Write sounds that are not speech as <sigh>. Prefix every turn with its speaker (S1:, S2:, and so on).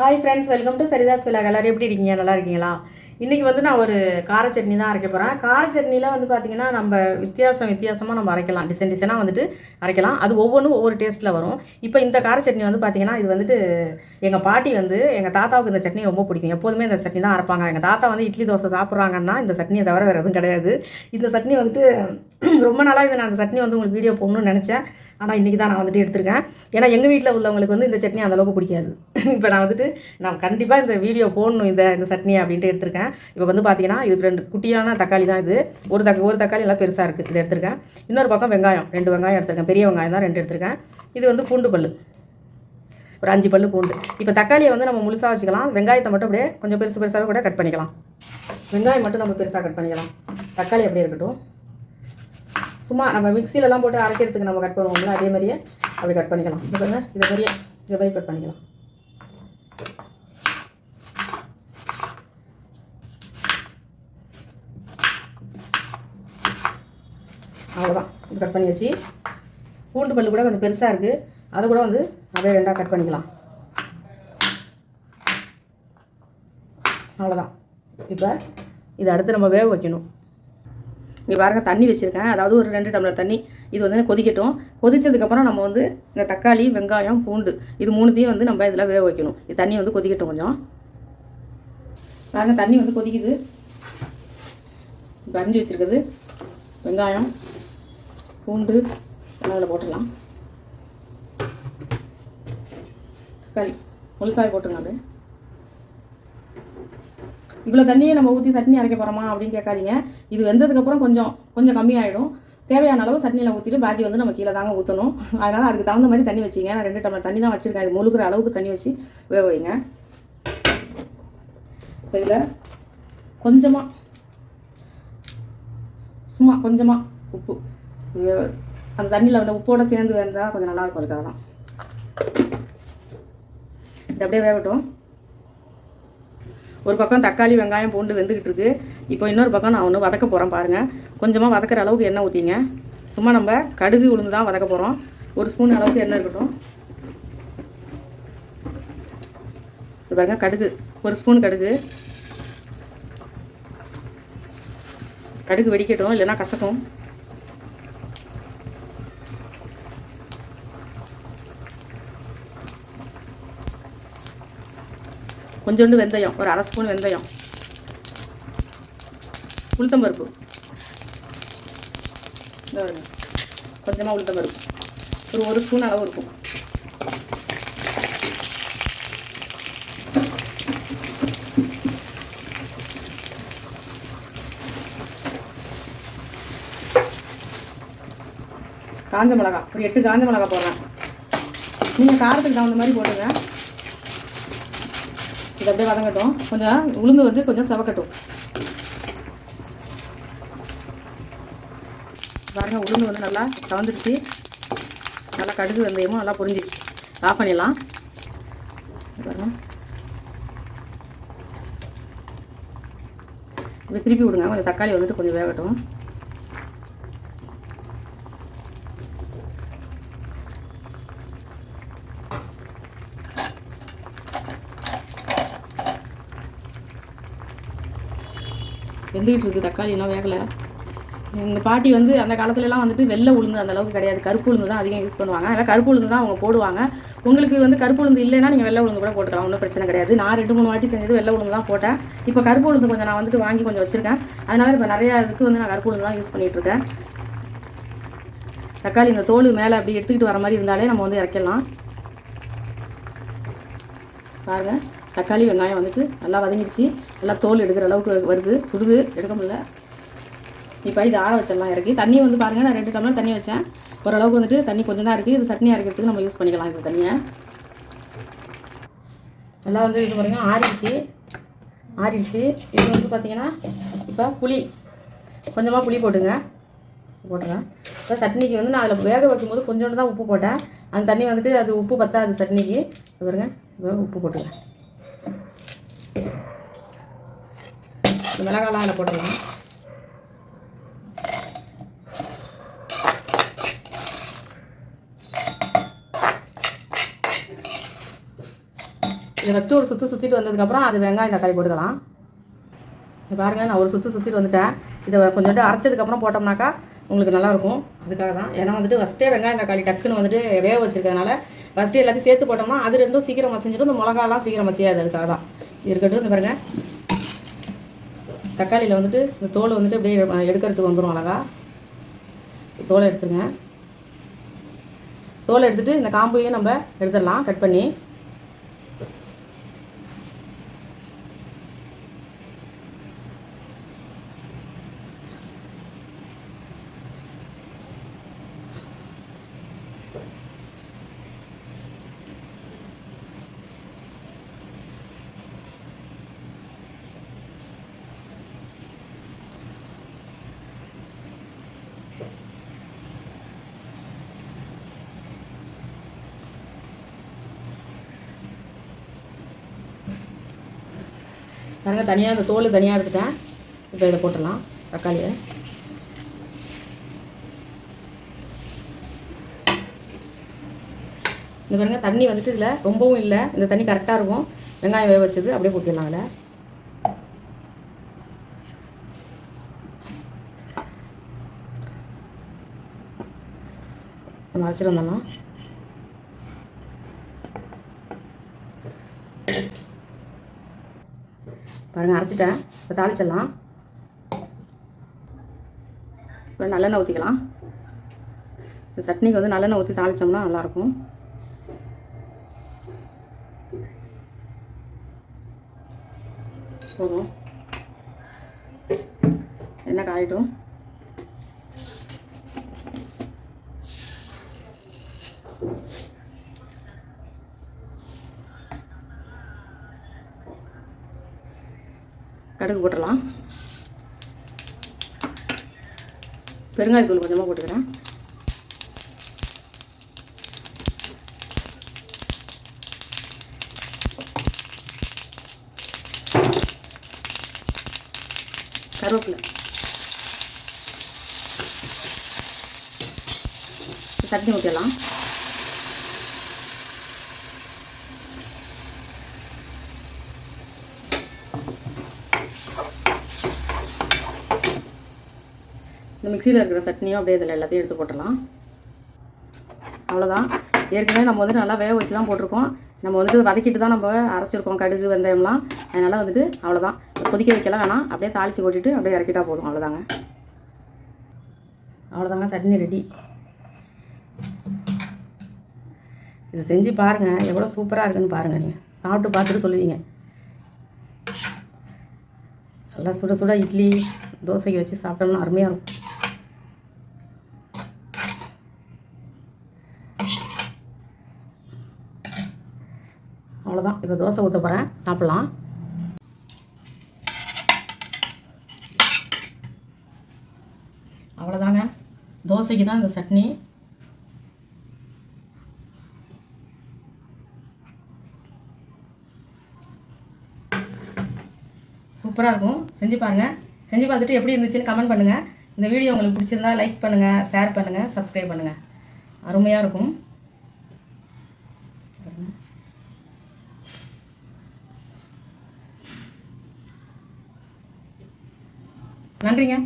S1: Hi friends welcome to சரிதாஸ் விழா எல்லோரும் எப்படி இருக்கீங்க நல்லா இருக்கீங்களா இன்றைக்கி வந்து நான் ஒரு கார சட்னி தான் அரைக்க போகிறேன் கார சட்னியில் வந்து பார்த்திங்கன்னா நம்ம வித்தியாசம் வித்தியாசமாக நம்ம அரைக்கலாம் டிசைன் டிசைனாக வந்துட்டு அரைக்கலாம் அது ஒவ்வொன்றும் ஒவ்வொரு டேஸ்ட்டில் வரும் இப்போ இந்த கார சட்னி வந்து பார்த்திங்கன்னா இது வந்துட்டு எங்கள் பாட்டி வந்து எங்கள் தாத்தாவுக்கு இந்த சட்னி ரொம்ப பிடிக்கும் எப்போதுமே இந்த சட்னி தான் அரைப்பாங்க எங்கள் தாத்தா வந்து இட்லி தோசை சாப்பிட்றாங்கன்னா இந்த சட்னியை தவிர வேறு எதுவும் கிடையாது இந்த சட்னி வந்துட்டு <clears throat> ரொம்ப நாளாக இது நான் அந்த சட்னி வந்து உங்களுக்கு வீடியோ போகணும்னு நினச்சேன் ஆனால் இன்றைக்கி தான் நான் வந்துட்டு எடுத்திருக்கேன் ஏன்னா எங்கள் வீட்டில் உள்ளவங்களுக்கு வந்து இந்த சட்னி அந்தளவுக்கு பிடிக்காது <laughs> இப்போ நான் வந்துட்டு நான் கண்டிப்பாக இந்த வீடியோ போடணும் இந்த இந்த சட்னி அப்படின்ட்டு எடுத்திருக்கேன் இப்போ வந்து பார்த்தீங்கன்னா இதுக்கு ரெண்டு குட்டியான தக்காளி தான் இது ஒரு தக்க ஒரு தக்காளி எல்லாம் பெருசாக இருக்குது இதை எடுத்திருக்கேன் இன்னொரு பக்கம் வெங்காயம் ரெண்டு வெங்காயம் எடுத்திருக்கேன் பெரிய வெங்காயம் தான் ரெண்டு எடுத்திருக்கேன் இது வந்து பூண்டு பல் ஒரு அஞ்சு பல் பூண்டு இப்போ தக்காளியை வந்து நம்ம முழுசாக வச்சுக்கலாம் வெங்காயத்தை மட்டும் அப்படியே கொஞ்சம் பெருசு பெருசாகவே கூட கட் பண்ணிக்கலாம் வெங்காயம் மட்டும் நம்ம பெருசாக கட் பண்ணிக்கலாம் தக்காளி அப்படியே இருக்கட்டும் சும்மா நம்ம மிக்சியிலலாம் போட்டு அரைக்கிறதுக்கு நம்ம கட் பண்ணுவோம்ல அதே மாதிரியே அப்படி கட் பண்ணிக்கலாம் இது பாருங்கள் இதை மாதிரியே இதை மாதிரி கட் பண்ணிக்கலாம் அவ்வளோதான் கட் பண்ணி வச்சு பூண்டு பல்லு கூட கொஞ்சம் பெருசாக இருக்குது அதை கூட வந்து அப்படியே ரெண்டாக கட் பண்ணிக்கலாம் அவ்வளோதான் இப்போ இதை அடுத்து நம்ம வேக வைக்கணும் இங்கே பாருங்கள் தண்ணி வச்சுருக்கேன் அதாவது ஒரு ரெண்டு டம்ளர் தண்ணி இது வந்து கொதிக்கட்டும் கொதித்ததுக்கப்புறம் நம்ம வந்து இந்த தக்காளி வெங்காயம் பூண்டு இது மூணுத்தையும் வந்து நம்ம இதில் வேக வைக்கணும் இது தண்ணி வந்து கொதிக்கட்டும் கொஞ்சம் பாருங்கள் தண்ணி வந்து கொதிக்குது இப்போ வச்சுருக்குது வெங்காயம் பூண்டு அதில் போட்டுடலாம் தக்காளி முழுசாக போட்டுருங்க அது இவ்வளோ தண்ணியை நம்ம ஊற்றி சட்னி அரைக்க போகிறோமா அப்படின்னு கேட்காதீங்க இது வெந்ததுக்கப்புறம் கொஞ்சம் கொஞ்சம் கம்மியாயிடும் தேவையான அளவு சட்னியில் ஊற்றிட்டு பாக்கி வந்து நம்ம கீழே தாங்க ஊற்றணும் அதனால் அதுக்கு தகுந்த மாதிரி தண்ணி வச்சிங்க நான் ரெண்டு டம்ளர் தண்ணி தான் வச்சுருக்கேன் இது முழுக்கிற அளவுக்கு தண்ணி வச்சு வேக வைங்க இதில் கொஞ்சமாக சும்மா கொஞ்சமாக உப்பு அந்த தண்ணியில் வந்து உப்போடு சேர்ந்து வந்தால் கொஞ்சம் நல்லாயிருக்கும் அதுக்காக தான் இது அப்படியே வேகட்டும் ஒரு பக்கம் தக்காளி வெங்காயம் பூண்டு வெந்துக்கிட்டு இருக்குது இப்போ இன்னொரு பக்கம் நான் ஒன்று வதக்க போகிறேன் பாருங்கள் கொஞ்சமாக வதக்கிற அளவுக்கு எண்ணெய் ஊற்றிங்க சும்மா நம்ம கடுகு உளுந்து தான் வதக்க போகிறோம் ஒரு ஸ்பூன் அளவுக்கு எண்ணெய் இருக்கட்டும் பாருங்க கடுகு ஒரு ஸ்பூன் கடுகு கடுகு வெடிக்கட்டும் இல்லைன்னா கசக்கும் கொஞ்சோண்டு வெந்தயம் ஒரு அரை ஸ்பூன் வெந்தயம் உளுத்தம்பருப்பு கொஞ்சமாக உளுத்தம்பருப்பு ஒரு ஒரு ஸ்பூன் அளவு இருக்கும் காஞ்ச மிளகா ஒரு எட்டு காஞ்ச மிளகா போடுறேன் நீங்கள் காரத்துக்கு தகுந்த மாதிரி போடுங்க இதை அப்படியே வதங்கட்டும் கொஞ்சம் உளுந்து வந்து கொஞ்சம் சவக்கட்டும் பாருங்கள் உளுந்து வந்து நல்லா சவந்துருச்சு நல்லா கடுகு வெந்தயமும் நல்லா பொரிஞ்சிருச்சு ஆஃப் பண்ணிடலாம் இப்போ திருப்பி விடுங்க கொஞ்சம் தக்காளி வந்துட்டு கொஞ்சம் வேகட்டும் வெந்துக்கிட்டு இருக்குது தக்காளியெல்லாம் வேகலை எங்கள் பாட்டி வந்து அந்த காலத்துலலாம் வந்துட்டு வெள்ளை உளுந்து அந்த அளவுக்கு கிடையாது கருப்பு உளுந்து தான் அதிகம் யூஸ் பண்ணுவாங்க அதனால் கருப்பு உளுந்து தான் அவங்க போடுவாங்க உங்களுக்கு வந்து கருப்பு உளுந்து இல்லைன்னா நீங்கள் வெள்ளை உளுந்து கூட போட்டுக்கலாம் ஒன்றும் பிரச்சனை கிடையாது நான் ரெண்டு மூணு வாட்டி செஞ்சது வெள்ளை உளுந்து தான் போட்டேன் இப்போ கருப்பு உளுந்து கொஞ்சம் நான் வந்துட்டு வாங்கி கொஞ்சம் வச்சுருக்கேன் அதனால் இப்போ நிறையா இதுக்கு வந்து நான் கருப்பு உளுந்து தான் யூஸ் பண்ணிகிட்ருக்கேன் தக்காளி இந்த தோல் மேலே அப்படி எடுத்துக்கிட்டு வர மாதிரி இருந்தாலே நம்ம வந்து இறக்கலாம் பாருங்கள் தக்காளி வெங்காயம் வந்துட்டு நல்லா வதங்கிடுச்சு நல்லா தோல் எடுக்கிற அளவுக்கு வருது சுடுது எடுக்க முடியல இப்போ இது ஆற வச்சிடலாம் இறக்கி தண்ணி வந்து பாருங்கள் நான் ரெண்டு டம்ளர் தண்ணி வச்சேன் ஓரளவுக்கு வந்துட்டு தண்ணி கொஞ்சம் தான் இருக்குது இது சட்னி அரைக்கிறதுக்கு நம்ம யூஸ் பண்ணிக்கலாம் இந்த தண்ணியை நல்லா வந்து இது பாருங்கள் ஆறிடுச்சு ஆறிடுச்சு இது வந்து பார்த்திங்கன்னா இப்போ புளி கொஞ்சமாக புளி போட்டுங்க போட்டுறேன் இப்போ சட்னிக்கு வந்து நான் அதில் வேக வைக்கும்போது கொஞ்சோண்டு தான் உப்பு போட்டேன் அந்த தண்ணி வந்துட்டு அது உப்பு பத்தாது சட்னிக்கு பாருங்கள் உப்பு போட்டுங்க இந்த மிளகாலாம் அதில் போட்டுடலாம் இதை ஃபஸ்ட்டு ஒரு சுற்று சுற்றிட்டு வந்ததுக்கப்புறம் அது வெங்காயம் தக்காளி போட்டுக்கலாம் இப்போ பாருங்கள் நான் ஒரு சுற்று சுற்றிட்டு வந்துட்டேன் இதை கொஞ்சோண்டு அரைச்சதுக்கப்புறம் போட்டோம்னாக்கா உங்களுக்கு நல்லாயிருக்கும் அதுக்காக தான் ஏன்னா வந்துட்டு ஃபஸ்ட்டே வெங்காயம் தக்காளி டக்குன்னு வந்துட்டு வேக வச்சுருக்கனால ஃபஸ்ட்டு எல்லாத்தையும் சேர்த்து போட்டோம்னா அது ரெண்டும் சீக்கிரம் மசிஞ்சிடும் இந்த மிளகாலாம் சீக்கிரம் மசியாது அதுக்காக தான் இருக்கட்டும் இந்த பாருங்கள் தக்காளியில் வந்துட்டு இந்த தோலை வந்துட்டு அப்படியே எடுக்கிறதுக்கு வந்துடும் அழகா தோலை எடுத்துருங்க தோலை எடுத்துகிட்டு இந்த காம்பையும் நம்ம எடுத்துடலாம் கட் பண்ணி பாருங்க தனியாக இந்த தோல் தனியாக எடுத்துட்டேன் இப்போ இதை போட்டுடலாம் தக்காளியை இந்த பாருங்க தண்ணி வந்துட்டு இதில் ரொம்பவும் இல்லை இந்த தண்ணி கரெக்டாக இருக்கும் வெங்காயம் வேக வச்சது அப்படியே போட்டிடலாம் அதில் நம்ம அரைச்சிட்டு பாருங்கள் அரைச்சிட்டேன் இப்போ தாளிச்சிடலாம் இப்போ நல்லெண்ணெய் ஊற்றிக்கலாம் இந்த சட்னிக்கு வந்து நல்லெண்ணெய் ஊற்றி தாளித்தோம்னா நல்லாயிருக்கும் போதும் என்ன காயிட்டும் Thank you. கடுகு போட்டுடலாம் பெருங்காயத்தூள் கொஞ்சமாக போட்டுக்கிறேன் கருவேப்பிலை சட்னி ஊற்றலாம் இந்த மிக்சியில் இருக்கிற சட்னியும் அப்படியே இதில் எல்லாத்தையும் எடுத்து போட்டலாம் அவ்வளோதான் ஏற்கனவே நம்ம வந்துட்டு நல்லா வேக வச்சு தான் போட்டிருக்கோம் நம்ம வந்துட்டு வதக்கிட்டு தான் நம்ம அரைச்சிருக்கோம் கடுகு வெந்தயம்லாம் அதனால் வந்துட்டு அவ்வளோதான் கொதிக்க வைக்கலாம் வேணாம் அப்படியே தாளித்து போட்டுட்டு அப்படியே இறக்கிட்டா போதும் அவ்வளோதாங்க அவ்வளோதாங்க சட்னி ரெடி இதை செஞ்சு பாருங்கள் எவ்வளோ சூப்பராக இருக்குதுன்னு பாருங்கள் நீங்கள் சாப்பிட்டு பார்த்துட்டு சொல்லுவீங்க நல்லா சுட சுட இட்லி தோசைக்கு வச்சு சாப்பிட்டோம்னா அருமையாக இருக்கும் இப்போ தோசை ஊற்ற போகிறேன் சாப்பிட்லாம் அவ்வளோதாங்க தோசைக்கு தான் இந்த சட்னி சூப்பராக இருக்கும் செஞ்சு பாருங்கள் செஞ்சு பார்த்துட்டு எப்படி இருந்துச்சுன்னு கமெண்ட் பண்ணுங்கள் இந்த வீடியோ உங்களுக்கு பிடிச்சிருந்தா லைக் பண்ணுங்கள் ஷேர் பண்ணுங்கள் சப்ஸ்கிரைப் பண்ணுங்கள் அருமையாக இருக்கும் நன்றிங்க